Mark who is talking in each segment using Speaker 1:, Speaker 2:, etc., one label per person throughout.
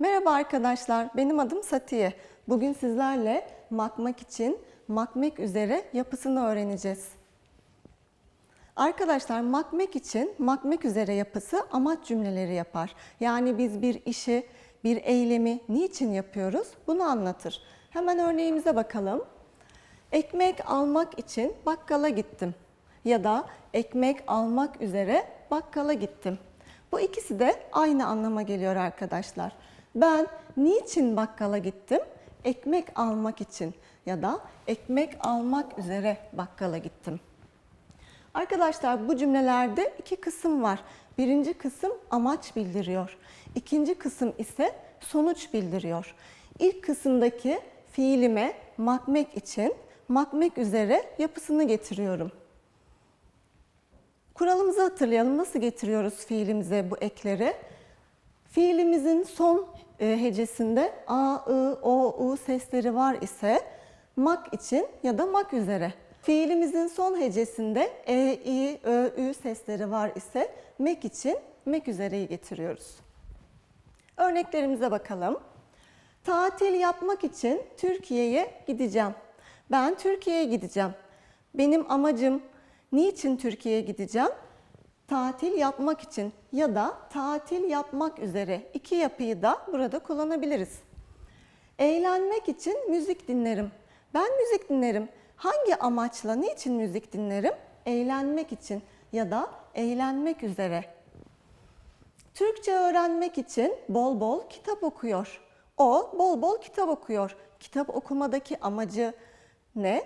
Speaker 1: Merhaba arkadaşlar, benim adım Satiye. Bugün sizlerle makmak için makmek üzere yapısını öğreneceğiz. Arkadaşlar makmek için makmek üzere yapısı amaç cümleleri yapar. Yani biz bir işi, bir eylemi niçin yapıyoruz bunu anlatır. Hemen örneğimize bakalım. Ekmek almak için bakkala gittim ya da ekmek almak üzere bakkala gittim. Bu ikisi de aynı anlama geliyor arkadaşlar. Ben niçin bakkala gittim? Ekmek almak için ya da ekmek almak üzere bakkala gittim. Arkadaşlar bu cümlelerde iki kısım var. Birinci kısım amaç bildiriyor. İkinci kısım ise sonuç bildiriyor. İlk kısımdaki fiilime makmek için makmek üzere yapısını getiriyorum. Kuralımızı hatırlayalım. Nasıl getiriyoruz fiilimize bu ekleri? Fiilimizin son e, hecesinde a, i, o, u sesleri var ise mak için ya da mak üzere. Fiilimizin son hecesinde e, i, ö, ü sesleri var ise mek için mek üzereyi getiriyoruz. Örneklerimize bakalım. Tatil yapmak için Türkiye'ye gideceğim. Ben Türkiye'ye gideceğim. Benim amacım niçin Türkiye'ye gideceğim? Tatil yapmak için ya da tatil yapmak üzere iki yapıyı da burada kullanabiliriz. Eğlenmek için müzik dinlerim. Ben müzik dinlerim. Hangi amaçla, niçin müzik dinlerim? Eğlenmek için ya da eğlenmek üzere. Türkçe öğrenmek için bol bol kitap okuyor. O bol bol kitap okuyor. Kitap okumadaki amacı ne?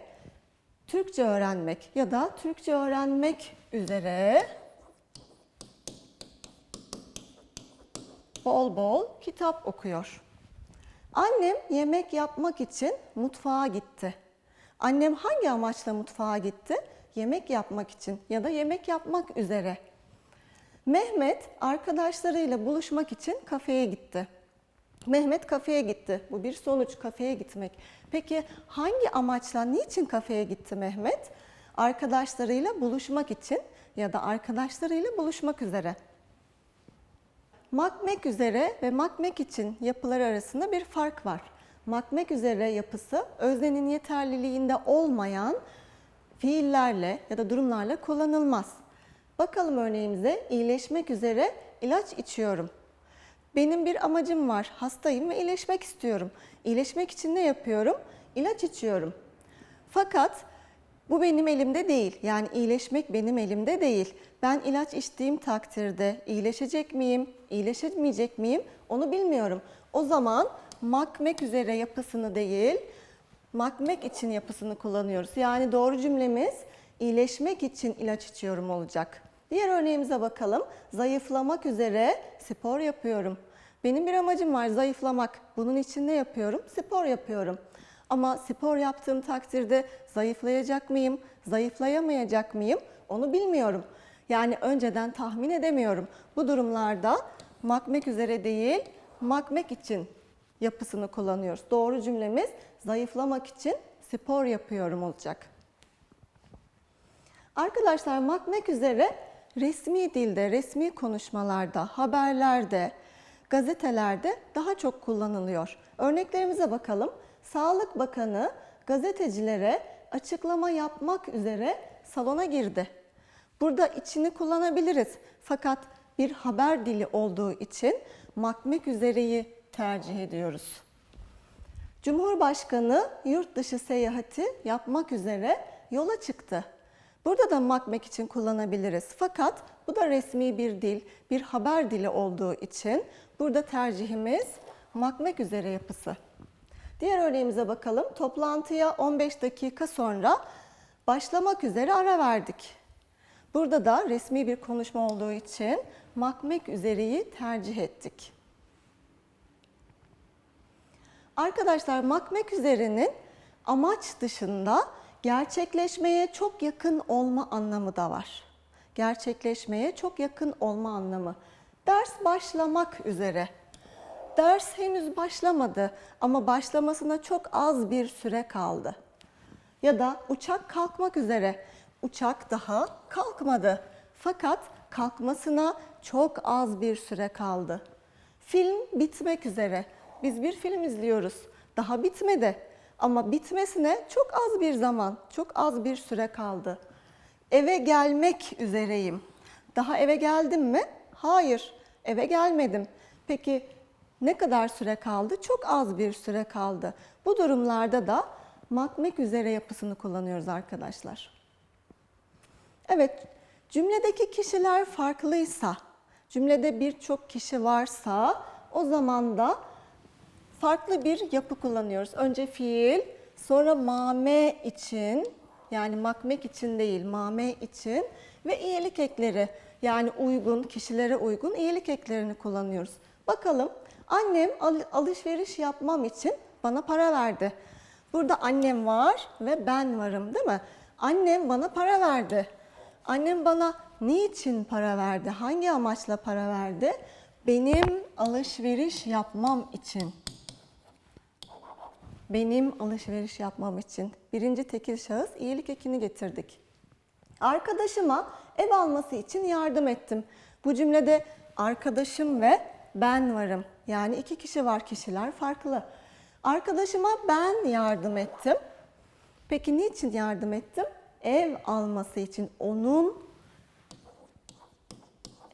Speaker 1: Türkçe öğrenmek ya da Türkçe öğrenmek üzere bol bol kitap okuyor. Annem yemek yapmak için mutfağa gitti. Annem hangi amaçla mutfağa gitti? Yemek yapmak için ya da yemek yapmak üzere. Mehmet arkadaşlarıyla buluşmak için kafeye gitti. Mehmet kafeye gitti. Bu bir sonuç kafeye gitmek. Peki hangi amaçla, niçin kafeye gitti Mehmet? Arkadaşlarıyla buluşmak için ya da arkadaşlarıyla buluşmak üzere. Makmek üzere ve makmek için yapıları arasında bir fark var. Makmek üzere yapısı öznenin yeterliliğinde olmayan fiillerle ya da durumlarla kullanılmaz. Bakalım örneğimize iyileşmek üzere ilaç içiyorum. Benim bir amacım var. Hastayım ve iyileşmek istiyorum. İyileşmek için ne yapıyorum? İlaç içiyorum. Fakat bu benim elimde değil. Yani iyileşmek benim elimde değil. Ben ilaç içtiğim takdirde iyileşecek miyim, iyileşemeyecek miyim onu bilmiyorum. O zaman makmek üzere yapısını değil, makmek için yapısını kullanıyoruz. Yani doğru cümlemiz iyileşmek için ilaç içiyorum olacak. Diğer örneğimize bakalım. Zayıflamak üzere spor yapıyorum. Benim bir amacım var zayıflamak. Bunun için ne yapıyorum? Spor yapıyorum. Ama spor yaptığım takdirde zayıflayacak mıyım, zayıflayamayacak mıyım onu bilmiyorum. Yani önceden tahmin edemiyorum. Bu durumlarda makmek üzere değil, makmek için yapısını kullanıyoruz. Doğru cümlemiz zayıflamak için spor yapıyorum olacak. Arkadaşlar makmek üzere resmi dilde, resmi konuşmalarda, haberlerde, gazetelerde daha çok kullanılıyor. Örneklerimize bakalım. Sağlık Bakanı gazetecilere açıklama yapmak üzere salona girdi. Burada içini kullanabiliriz. Fakat bir haber dili olduğu için makmek üzereyi tercih ediyoruz. Cumhurbaşkanı yurt dışı seyahati yapmak üzere yola çıktı. Burada da makmek için kullanabiliriz. Fakat bu da resmi bir dil, bir haber dili olduğu için burada tercihimiz makmek üzere yapısı. Diğer örneğimize bakalım. Toplantıya 15 dakika sonra başlamak üzere ara verdik. Burada da resmi bir konuşma olduğu için makmek üzereyi tercih ettik. Arkadaşlar makmek üzerenin amaç dışında gerçekleşmeye çok yakın olma anlamı da var. Gerçekleşmeye çok yakın olma anlamı. Ders başlamak üzere. Ders henüz başlamadı ama başlamasına çok az bir süre kaldı. Ya da uçak kalkmak üzere. Uçak daha kalkmadı. Fakat kalkmasına çok az bir süre kaldı. Film bitmek üzere. Biz bir film izliyoruz. Daha bitmedi. Ama bitmesine çok az bir zaman, çok az bir süre kaldı. Eve gelmek üzereyim. Daha eve geldim mi? Hayır, eve gelmedim. Peki ne kadar süre kaldı? Çok az bir süre kaldı. Bu durumlarda da makmek üzere yapısını kullanıyoruz arkadaşlar. Evet, cümledeki kişiler farklıysa, cümlede birçok kişi varsa o zaman da farklı bir yapı kullanıyoruz. Önce fiil, sonra mame için yani makmek için değil mame için ve iyilik ekleri yani uygun, kişilere uygun iyilik eklerini kullanıyoruz. Bakalım annem al- alışveriş yapmam için bana para verdi. Burada annem var ve ben varım değil mi? Annem bana para verdi. Annem bana niçin para verdi? Hangi amaçla para verdi? Benim alışveriş yapmam için. Benim alışveriş yapmam için. Birinci tekil şahıs iyilik ekini getirdik. Arkadaşıma ev alması için yardım ettim. Bu cümlede arkadaşım ve ben varım. Yani iki kişi var, kişiler farklı. Arkadaşıma ben yardım ettim. Peki niçin yardım ettim? Ev alması için, onun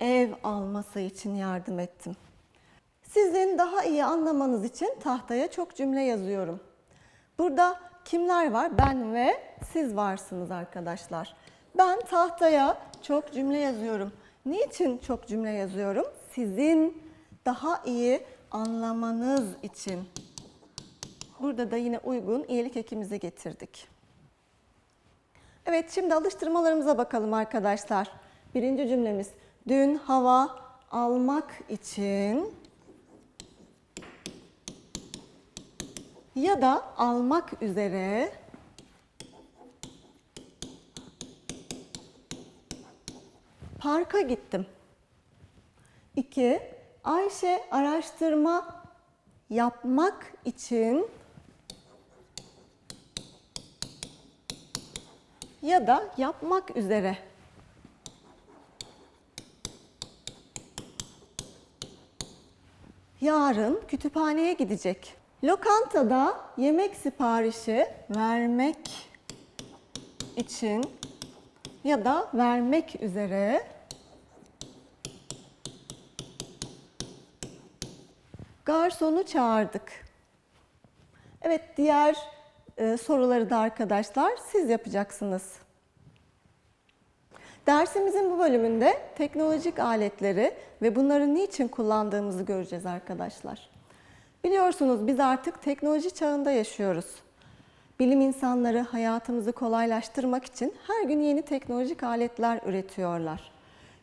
Speaker 1: ev alması için yardım ettim. Sizin daha iyi anlamanız için tahtaya çok cümle yazıyorum. Burada kimler var? Ben ve siz varsınız arkadaşlar. Ben tahtaya çok cümle yazıyorum. Niçin çok cümle yazıyorum? Sizin daha iyi anlamanız için. Burada da yine uygun iyilik ekimizi getirdik. Evet şimdi alıştırmalarımıza bakalım arkadaşlar. Birinci cümlemiz dün hava almak için ya da almak üzere parka gittim. 2. Ayşe araştırma yapmak için ya da yapmak üzere yarın kütüphaneye gidecek. Lokantada yemek siparişi vermek için ya da vermek üzere garsonu çağırdık. Evet diğer e, soruları da arkadaşlar siz yapacaksınız. Dersimizin bu bölümünde teknolojik aletleri ve bunları niçin kullandığımızı göreceğiz arkadaşlar. Biliyorsunuz biz artık teknoloji çağında yaşıyoruz. Bilim insanları hayatımızı kolaylaştırmak için her gün yeni teknolojik aletler üretiyorlar.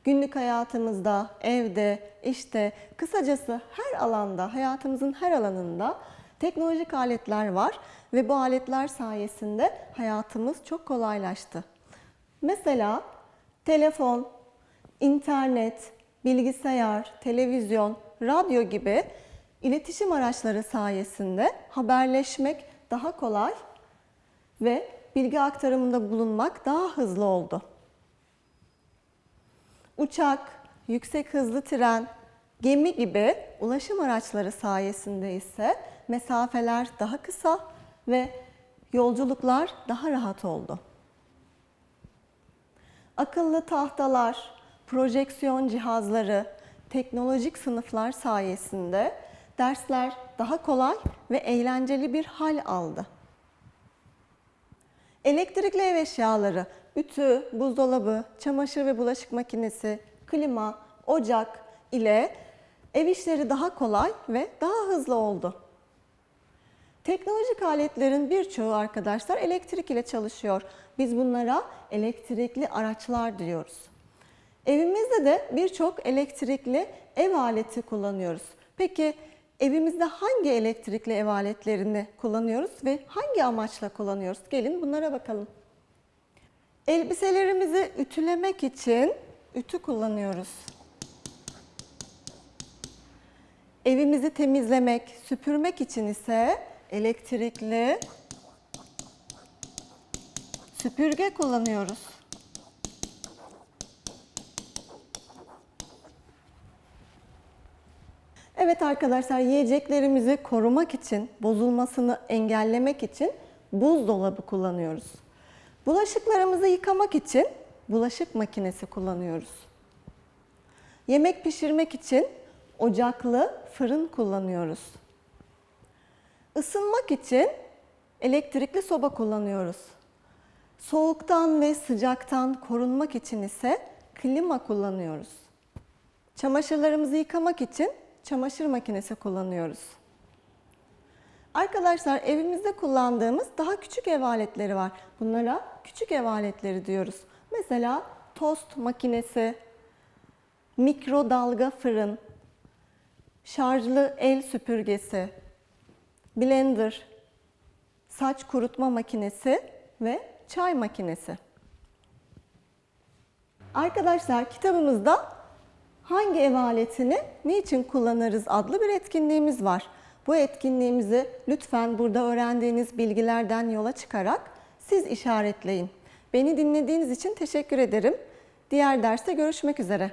Speaker 1: Günlük hayatımızda, evde, işte, kısacası her alanda, hayatımızın her alanında teknolojik aletler var ve bu aletler sayesinde hayatımız çok kolaylaştı. Mesela telefon, internet, bilgisayar, televizyon, radyo gibi iletişim araçları sayesinde haberleşmek daha kolay ve bilgi aktarımında bulunmak daha hızlı oldu. Uçak, yüksek hızlı tren, gemi gibi ulaşım araçları sayesinde ise mesafeler daha kısa ve yolculuklar daha rahat oldu. Akıllı tahtalar, projeksiyon cihazları, teknolojik sınıflar sayesinde dersler daha kolay ve eğlenceli bir hal aldı. Elektrikli ev eşyaları, ütü, buzdolabı, çamaşır ve bulaşık makinesi, klima, ocak ile ev işleri daha kolay ve daha hızlı oldu. Teknolojik aletlerin birçoğu arkadaşlar elektrik ile çalışıyor. Biz bunlara elektrikli araçlar diyoruz. Evimizde de birçok elektrikli ev aleti kullanıyoruz. Peki evimizde hangi elektrikli ev aletlerini kullanıyoruz ve hangi amaçla kullanıyoruz? Gelin bunlara bakalım. Elbiselerimizi ütülemek için ütü kullanıyoruz. Evimizi temizlemek, süpürmek için ise elektrikli süpürge kullanıyoruz. Evet arkadaşlar yiyeceklerimizi korumak için, bozulmasını engellemek için buzdolabı kullanıyoruz. Bulaşıklarımızı yıkamak için bulaşık makinesi kullanıyoruz. Yemek pişirmek için ocaklı fırın kullanıyoruz. Isınmak için elektrikli soba kullanıyoruz. Soğuktan ve sıcaktan korunmak için ise klima kullanıyoruz. Çamaşırlarımızı yıkamak için çamaşır makinesi kullanıyoruz. Arkadaşlar evimizde kullandığımız daha küçük ev aletleri var. Bunlara küçük ev aletleri diyoruz. Mesela tost makinesi, mikrodalga fırın, şarjlı el süpürgesi, blender, saç kurutma makinesi ve çay makinesi. Arkadaşlar kitabımızda hangi ev aletini niçin kullanırız adlı bir etkinliğimiz var. Bu etkinliğimizi lütfen burada öğrendiğiniz bilgilerden yola çıkarak siz işaretleyin. Beni dinlediğiniz için teşekkür ederim. Diğer derste görüşmek üzere.